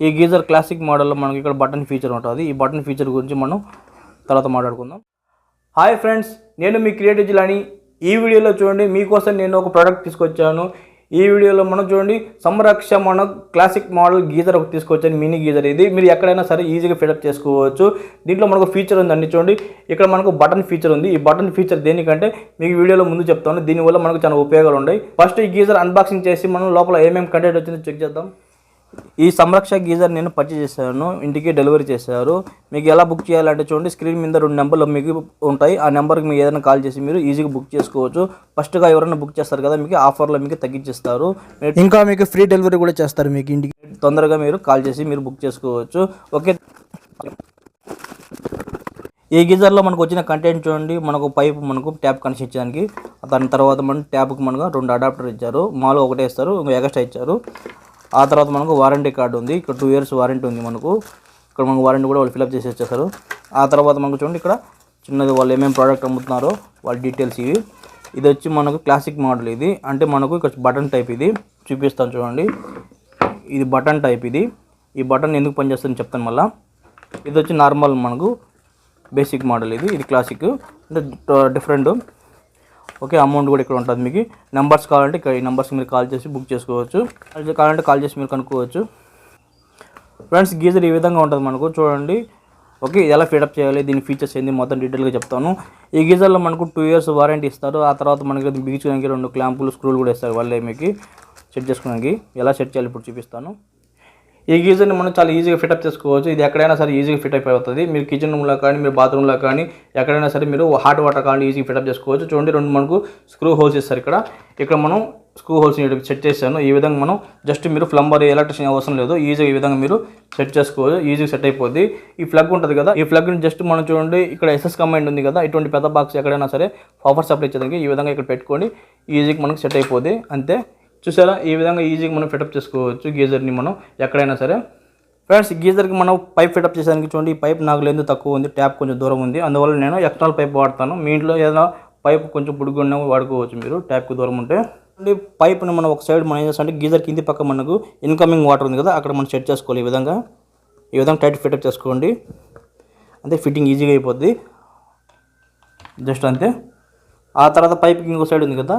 ఈ geyser classic మోడల్లో మనకి ఇక్కడ బటన్ ఫీచర్ ఉంటుంది. ఈ బటన్ ఫీచర్ గురించి మనం తర్వాత మాట్లాడుకుందాం. హాయ్ ఫ్రెండ్స్ నేను మీ క్రియేటివ్ జిల్లాని ఈ వీడియోలో చూడండి మీకోసం నేను ఒక ప్రోడక్ట్ తీసుకొచ్చాను. ఈ వీడియోలో మనం చూడండి సంరక్ష మన క్లాసిక్ మోడల్ గీజర్ ఒకటి తీసుకొచ్చాను మినీ గీజర్ ఇది. మీరు ఎక్కడైనా సరే ఈజీగా ఫిటప్ చేసుకోవచ్చు. దీంట్లో మనకు ఫీచర్ ఉందండి చూడండి. ఇక్కడ మనకు బటన్ ఫీచర్ ఉంది. ఈ బటన్ ఫీచర్ దేనికంటే మీకు వీడియోలో ముందు చెప్తాను. దీనివల్ల మనకు చాలా ఉపయోగాలు ఉన్నాయి ఫస్ట్ ఈ గీజర్ అన్బాక్సింగ్ చేసి మనం లోపల ఏమేమి కంటెంట్ వచ్చిందో చెక్ చేద్దాం. ఈ సంరక్ష గీజర్ నేను పర్చేజ్ చేశాను ఇంటికి డెలివరీ చేశారు. మీకు ఎలా బుక్ చేయాలంటే చూడండి స్క్రీన్ మీద రెండు నెంబర్లు మీకు ఉంటాయి. ఆ నెంబర్కి మీకు ఏదైనా కాల్ చేసి మీరు ఈజీగా బుక్ చేసుకోవచ్చు. ఫస్ట్గా ఎవరైనా బుక్ చేస్తారు కదా మీకు ఆఫర్లో మీకు తగ్గించేస్తారు. ఇంకా మీకు ఫ్రీ డెలివరీ కూడా చేస్తారు మీకు ఇంటికి. తొందరగా మీరు కాల్ చేసి మీరు బుక్ చేసుకోవచ్చు. ఓకే ఈ గీజర్లో మనకు వచ్చిన కంటెంట్ చూడండి. మనకు పైప్ మనకు ట్యాప్ కనెక్షన్ ఇచ్చడానికి దాని తర్వాత మనం ట్యాప్కి మనకు రెండు అడాప్టర్ ఇచ్చారు. మాలో ఒకటే ఇస్తారు ఇంకో ఎక్స్ట్రా ఇచ్చారు. ఆ తర్వాత మనకు వారంటీ కార్డు ఉంది. ఇక్కడ టూ ఇయర్స్ వారంటీ ఉంది మనకు. ఇక్కడ మనకు వారంటీ కూడా వాళ్ళు ఫిల్అప్ చేసి ఆ తర్వాత మనకు చూడండి ఇక్కడ చిన్నది వాళ్ళు ఏమేమి ప్రోడక్ట్ అమ్ముతున్నారో వాళ్ళ డీటెయిల్స్ ఇవి. ఇది వచ్చి మనకు క్లాసిక్ మోడల్ ఇది. అంటే మనకు ఇక్కడ బటన్ టైప్ ఇది. చూపిస్తాను చూడండి. ఇది బటన్ టైప్ ఇది. ఈ బటన్ ఎందుకు పనిచేస్తుందని చెప్తాను మళ్ళీ. ఇది వచ్చి నార్మల్ మనకు బేసిక్ మోడల్ ఇది. ఇది క్లాసిక్ అంటే డిఫరెంట్ ఓకే అమౌంట్ కూడా ఇక్కడ ఉంటుంది మీకు. నెంబర్స్ కావాలంటే ఇక్కడ ఈ నెంబర్స్ మీరు కాల్ చేసి బుక్ చేసుకోవచ్చు. అది కావాలంటే కాల్ చేసి మీరు కనుక్కోవచ్చు. ఫ్రెండ్స్ గీజర్ ఈ విధంగా ఉంటుంది మనకు. చూడండి. ఓకే ఇది ఎలా ఫీడప్ చేయాలి? దీని ఫీచర్స్ ఏంది? మొత్తం డీటెయిల్గా చెప్తాను. ఈ గీజర్లో మనకు టూ ఇయర్స్ వారంటీ ఇస్తారు. ఆ తర్వాత మనకి బిగించడానికి రెండు క్లాంపులు స్క్రూలు కూడా ఇస్తారు వాళ్ళే మీకు. సెట్ చేసుకోవడానికి. ఎలా సెట్ చేయాలి ఇప్పుడు చూపిస్తాను. ఈ గీజర్ని మనం చాలా ఈజీగా ఫిటప్ చేసుకోవచ్చు. ఇది ఎక్కడైనా సరే ఈజీగా ఫిట్ అయిపోతుంది. మీరు కిచెన్ రూమ్లో కానీ మీరు బాత్రూమ్లో కానీ ఎక్కడైనా సరే మీరు హాట్ వాటర్ కానీ ఈజీగా ఫిటప్ చేసుకోవచ్చు. చూడండి రెండు మనకు స్క్రూ హోల్స్ ఇస్తారు ఇక్కడ. ఇక్కడ మనం స్క్రూ హోల్స్ సెట్ చేశాను. ఈ విధంగా మనం జస్ట్ మీరు ప్లంబర్ ఎలక్ట్రిషన్ అవసరం లేదు. ఈజీగా ఈ విధంగా మీరు సెట్ చేసుకోవచ్చు. ఈజీగా సెట్ అయిపోద్ది. ఈ ప్లగ్ ఉంటుంది కదా ఈ ప్లగ్ని జస్ట్ మనం చూడండి ఇక్కడ ఎస్ఎస్ కమాండ్ ఉంది కదా ఇటువంటి పెద్ద బాక్స్ ఎక్కడైనా సరే పవర్ సప్లై చేయడానికి ఈ విధంగా ఇక్కడ పెట్టుకొని ఈజీగా మనకు సెట్ అయిపోద్ది. అంతే. చూసారా? ఈ విధంగా ఈజీగా మనం ఫిటప్ చేసుకోవచ్చు గీజర్ని మనం ఎక్కడైనా సరే. ఫ్రెండ్స్ గీజర్కి మనం పైప్ ఫిటప్ చేసానికి చూడండి ఈ పైప్ నాకు లేదు తక్కువ ఉంది ట్యాప్ కొంచెం దూరం ఉంది. అందువల్ల నేను ఎక్స్ట్రాల్ పైప్ వాడతాను. మీ ఇంట్లో ఏదైనా పైప్ కొంచెం పొడుగున్న వాడుకోవచ్చు మీరు ట్యాప్కి దూరం ఉంటే. అంటే పైప్ని మనం ఒక సైడ్ మనం ఏం చేస్తామంటే గీజర్ కింది పక్క మనకు ఇన్కమింగ్ వాటర్ ఉంది కదా అక్కడ మనం సెట్ చేసుకోవాలి ఈ విధంగా. ఈ విధంగా టైట్ ఫిటప్ చేసుకోండి. అంతే ఫిట్టింగ్ ఈజీగా అయిపోద్ది. జస్ట్ అంతే. ఆ తర్వాత పైప్కి ఇంకో సైడ్ ఉంది కదా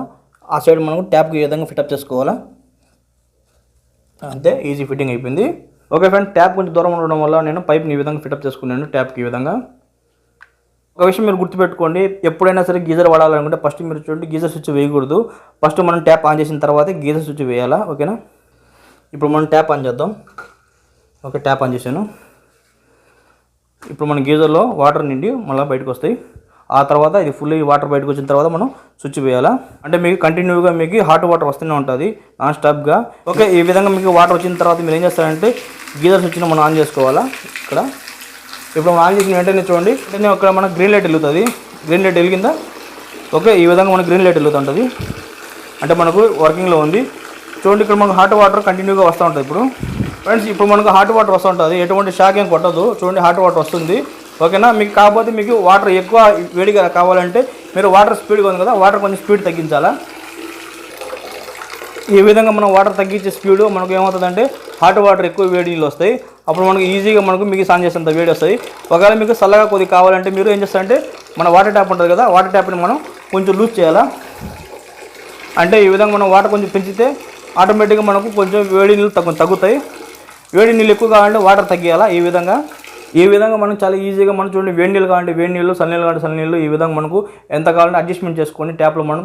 ఆ సైడ్ మనం ట్యాప్కి ఈ విధంగా ఫిటప్ చేసుకోవాలా? అంతే ఈజీ ఫిట్టింగ్ అయిపోయింది. ఓకే ఫ్రెండ్ ట్యాప్ కొంచెం దూరం ఉండడం వల్ల నేను పైప్ని ఈ విధంగా ఫిటప్ చేసుకున్నాను ట్యాప్కి ఈ విధంగా. ఒక విషయం మీరు గుర్తుపెట్టుకోండి ఎప్పుడైనా సరే గీజర్ వాడాలనుకుంటే ఫస్ట్ మీరు చూడండి గీజర్ స్విచ్ వేయకూడదు. ఫస్ట్ మనం ట్యాప్ ఆన్ చేసిన తర్వాత గీజర్ స్విచ్ వేయాలా? ఓకేనా? ఇప్పుడు మనం ట్యాప్ ఆన్ చేద్దాం. ఓకే ట్యాప్ ఆన్ చేశాను. ఇప్పుడు మన గీజర్లో వాటర్ నిండి మళ్ళీ బయటకు వస్తాయి. ఆ తర్వాత ఇది ఫుల్ వాటర్ బయటకు వచ్చిన తర్వాత మనం స్విచ్ వేయాలా? అంటే మీకు కంటిన్యూగా మీకు హాట్ వాటర్ వస్తూనే ఉంటుంది నాన్ స్టాప్గా ఓకే ఈ విధంగా మీకు వాటర్ వచ్చిన తర్వాత మీరు ఏం చేస్తారంటే గీజర్ స్విచ్ని మనం ఆన్ చేసుకోవాలా? ఇక్కడ. ఇప్పుడు మనం ఆన్ చేసిన వెంటనే చూడండి వెంటనే అక్కడ మన గ్రీన్ లైట్ వెలుగుతుంది. గ్రీన్ లైట్ వెలిగిందా? ఓకే ఈ విధంగా మనకు గ్రీన్ లైట్ వెలుగుతుంటుంది అంటే మనకు వర్కింగ్లో ఉంది. చూడండి ఇక్కడ మనకు హాట్ వాటర్ కంటిన్యూగా వస్తూ ఉంటుంది ఇప్పుడు. ఫ్రెండ్స్ ఇప్పుడు మనకు హాట్ వాటర్ వస్తూ ఉంటుంది. ఎటువంటి షాక్ ఏం కొట్టదు. చూడండి హాట్ వాటర్ వస్తుంది. ఓకేనా? మీకు కాకపోతే మీకు వాటర్ ఎక్కువ వేడిగా కావాలంటే మీరు వాటర్ స్పీడ్గా ఉంది కదా వాటర్ కొంచెం స్పీడ్ తగ్గించాలా? ఈ విధంగా మనం వాటర్ తగ్గించే స్పీడ్ మనకు ఏమవుతుందంటే హాట్ వాటర్ ఎక్కువ వేడి నీళ్ళు వస్తాయి. అప్పుడు మనకు ఈజీగా మనకు మీకు సాన్ చేసేంత వేడి వస్తాయి. ఒకవేళ మీకు చల్లగా కొద్దిగా కావాలంటే మీరు ఏం చేస్తారంటే మన వాటర్ ట్యాప్ ఉంటుంది కదా వాటర్ ట్యాప్ని మనం కొంచెం లూజ్ చేయాలా? అంటే ఈ విధంగా మనం వాటర్ కొంచెం పెంచితే ఆటోమేటిక్గా మనకు కొంచెం వేడి నీళ్ళు తగ్గు తగ్గుతాయి. వేడి నీళ్ళు ఎక్కువ కావాలంటే వాటర్ తగ్గియాలా ఈ విధంగా? ఈ విధంగా మనం చాలా ఈజీగా మనం చూడండి వేడి నీళ్ళు కావాలంటే వేడి నీళ్ళు సన్నీళ్ళు కావాలంటే చల్లనీళ్ళు ఈ విధంగా మనకు ఎంత కావాలంటే అడ్జస్ట్మెంట్ చేసుకొని ట్యాప్లో మనం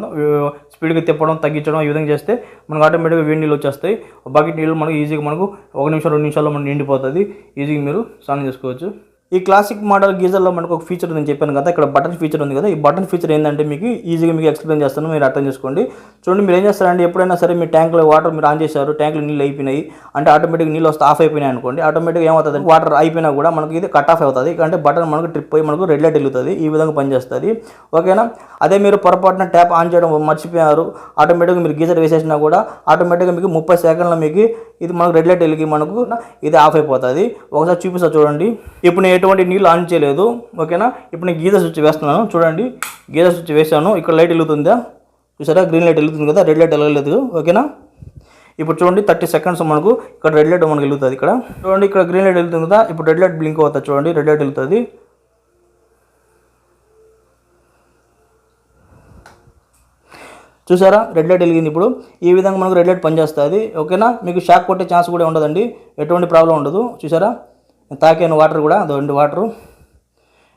స్పీడ్గా తిప్పడం తగ్గించడం ఈ విధంగా చేస్తే మనకు ఆటోమేటిక్గా వేడి నీళ్ళు వచ్చేస్తాయి. బకెట్ నీళ్ళు మనకు ఈజీగా మనకు ఒక నిమిషం రెండు నిమిషాల్లో మనం నిండిపోతుంది. ఈజీగా మీరు స్నానం చేసుకోవచ్చు. ఈ క్లాసిక్ మోడల్ గీజర్లో మనకు ఒక ఫీచర్ నేను చెప్పాను కదా ఇక్కడ బటన్ ఫీచర్ ఉంది కదా. ఈ బటన్ ఫీచర్ ఏంటంటే మీకు ఈజీగా మీకు ఎక్స్ప్లెయిన్ చేస్తాను మీరు అర్థం చేసుకోండి. చూడండి మీరు ఏం చేస్తారంటే ఎప్పుడైనా సరే మీ ట్యాంక్లో వాటర్ మీరు ఆన్ చేశారు ట్యాంక్లో నీళ్ళు అయిపోయినాయి అంటే ఆటోమేటిక్ నీళ్ళు వస్తే ఆఫ్ అయిపోయినాయి అనుకోండి ఆటోమేటిక్ ఏమవుతుంది? వాటర్ అయిపోయినా కూడా మనకి ఇది కట్ ఆఫ్ అవుతుంది అంటే బటన్ మనకు ట్రిప్ అయ్యి మనకు రెడ్ లైట్ వెళ్తుంది ఈ విధంగా పనిచేస్తుంది. ఓకేనా అదే మీరు పొరపాటున ట్యాప్ ఆన్ చేయడం మర్చిపోయారు ఆటోమేటిక్గా మీరు గీజర్ వేసేసినా కూడా ఆటోమేటిక్గా మీకు ముప్పై సెకండ్ల మీకు ఇది మనకు రెడ్ లైట్ వెలిగి మనకు ఇది ఆఫ్ అయిపోతుంది. ఒకసారి చూపిస్తా చూడండి. ఇప్పుడు నేను ఎటువంటి నీళ్ళు ఆన్ చేయలేదు. ఓకేనా? ఇప్పుడు నేను గీజర్ స్విచ్ వేస్తున్నాను. చూడండి. గీజర్ స్విచ్ వేసాను ఇక్కడ లైట్ వెలుగుతుందా? చూసారా? గ్రీన్ లైట్ వెలుగుతుంది కదా? రెడ్ లైట్ వెళ్ళలేదు ఓకేనా? ఇప్పుడు చూడండి. థర్టీ సెకండ్స్ మనకు ఇక్కడ రెడ్ లైట్ మనకు వెళ్తుంది ఇక్కడ. చూడండి. ఇక్కడ గ్రీన్ లైట్ వెళ్తుంది కదా? ఇప్పుడు రెడ్ లైట్ బ్లింక్ అవుతుంది చూడండి. రెడ్ లైట్ వెళ్తుంది చూసారా? రెడ్ లైట్ వెలిగింది ఇప్పుడు. ఈ విధంగా మనకు రెడ్ లైట్ పనిచేస్తుంది. ఓకేనా? మీకు షాక్ కొట్టే ఛాన్స్ కూడా ఉండదండి. ఎటువంటి ప్రాబ్లం ఉండదు. చూసారా? తాకాను వాటర్ కూడా అదొండి వాటరు.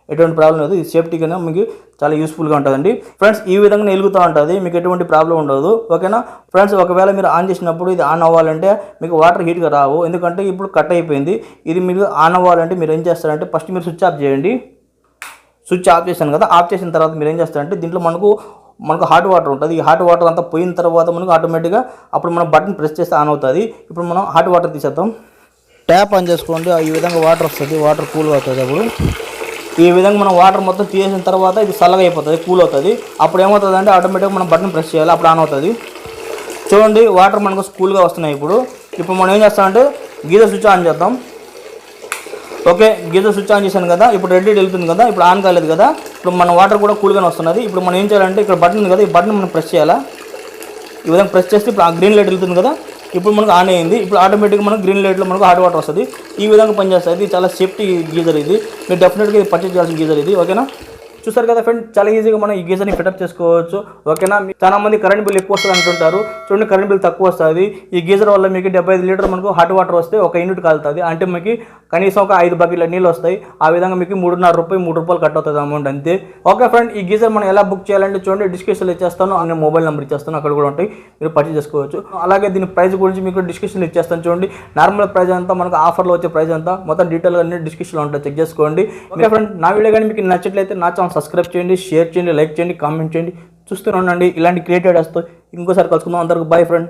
ఎటువంటి ప్రాబ్లం లేదు. ఇది సేఫ్టీగా మీకు చాలా యూస్ఫుల్గా ఉంటుందండి. ఫ్రెండ్స్ ఈ విధంగా వెలుగుతూ ఉంటుంది. మీకు ఎటువంటి ప్రాబ్లం ఉండదు. ఓకేనా? ఫ్రెండ్స్ ఒకవేళ మీరు ఆన్ చేసినప్పుడు ఇది ఆన్ అవ్వాలంటే మీకు వాటర్ హీట్గా రావు. ఎందుకంటే ఇప్పుడు కట్ అయిపోయింది. ఇది మీరు ఆన్ అవ్వాలంటే మీరు ఏం చేస్తారంటే ఫస్ట్ మీరు స్విచ్ ఆఫ్ చేయండి. స్విచ్ ఆఫ్ చేశాను కదా ఆఫ్ చేసిన తర్వాత మీరు ఏం చేస్తారంటే దీంట్లో మనకు మనకు హాట్ వాటర్ ఉంటుంది. ఈ హాట్ వాటర్ అంతా పోయిన తర్వాత మనకు ఆటోమేటిక్గా అప్పుడు మనం బటన్ ప్రెస్ చేస్తే ఆన్ అవుతుంది. ఇప్పుడు మనం హాట్ వాటర్ తీసేద్దాం. ట్యాప్ ఆన్ చేసుకోండి. ఈ విధంగా వాటర్ వస్తుంది. వాటర్ కూల్ అవుతుంది అప్పుడు. ఈ విధంగా మనం వాటర్ మొత్తం తీసిన తర్వాత ఇది చల్లగా అయిపోతుంది కూల్ అవుతుంది. అప్పుడు ఏమవుతుంది అంటే ఆటోమేటిక్గా మనం బటన్ ప్రెస్ చేయాలి. అప్పుడు ఆన్ అవుతుంది. చూడండి వాటర్ మనకు కూల్గా వస్తున్నాయి ఇప్పుడు. ఇప్పుడు మనం ఏం చేస్తామంటే గీజర్ స్విచ్ ఆన్ చేద్దాం. ఓకే గీజర్ స్విచ్ ఆన్ చేశాను కదా. ఇప్పుడు రెడ్ వెళ్తుంది కదా. ఇప్పుడు ఆన్ కాలేదు కదా. ఇప్పుడు మన వాటర్ కూడా కూల్గానే వస్తున్నది. ఇప్పుడు మనం ఏం చేయాలంటే ఇక్కడ బటన్ ఉంది కదా. ఈ బటన్ మనం ప్రెస్ చేయాలా? ఈ విధంగా ప్రెస్ చేస్తే ఇప్పుడు ఆ గ్రీన్ లైట్ వెళ్తుంది కదా. ఇప్పుడు మనకు ఆన్ అయింది. ఇప్పుడు ఆటోమేటిక్గా మనకు గ్రీన్ లైట్లో మనకు హాట్ వాటర్ వస్తుంది. ఈ విధంగా పనిచేస్తుంది. చాలా సేఫ్టీ గీజర్ ఇది. మీరు డెఫినెట్గా ఇది పర్చేజ్ చేయాల్సిన గీజర్ ఇది. ఓకేనా? చూసారు కదా ఫ్రెండ్ చాలా ఈజీగా మనం ఈ గీజర్ని ఫిటప్ చేసుకోవచ్చు. ఓకేనా చాలా మంది కరెంట్ బిల్ ఎక్కువ వస్తుంది అంటుంటారు. చూడండి కరెంట్ బిల్ తక్కువ వస్తుంది. ఈ గీజర్ వల్ల మీకు డెబ్బై ఐదు లీటర్ మనకు హాట్ వాటర్ వస్తే ఒక యూనిట్ కాలుతుంది. అంటే మీకు కనీసం ఒక ఐదు బకెట్ల నీళ్ళు వస్తాయి. ఆ విధంగా మీకు మూడున్నర రూపాయలు మూడు రూపాయలు కట్ అవుతుంది అమౌంట్ అంతే. ఓకే ఫ్రెండ్ ఈ గీజర్ మనం ఎలా బుక్ చేయాలంటే చూడండి డిస్క్రిప్షన్లో ఇచ్చేస్తాను. అనే మొబైల్ నెంబర్ ఇచ్చేస్తాను. అక్కడ కూడా ఉంటాయి. మీరు పర్చేజ్ చేసుకోవచ్చు. అలాగే దీని ప్రైస్ గురించి మీకు డిస్క్రిప్షన్లో ఇచ్చేస్తాను చూడండి. నార్మల్ ప్రైస్ అంతా మనకు ఆఫర్లో వచ్చే ప్రైస్ అంతా మొత్తం డీటెయిల్గా అన్ని డిస్క్రిప్షన్లో ఉంటాయి. చెక్ చేసుకోండి. ఓకే ఫ్రెండ్ నా వీడియో కానీ మీకు నచ్చట్లయితే నా ఛానల్ సబ్స్క్రైబ్ చేయండి షేర్ చేయండి లైక్ చేయండి కామెంట్ చేయండి. చూస్తూనే ఉండండి. ఇలాంటి క్రియేటెడ్ వస్తాయి ఇంకోసారి కలుసుకుందాం. అందరికి బాయ్ ఫ్రెండ్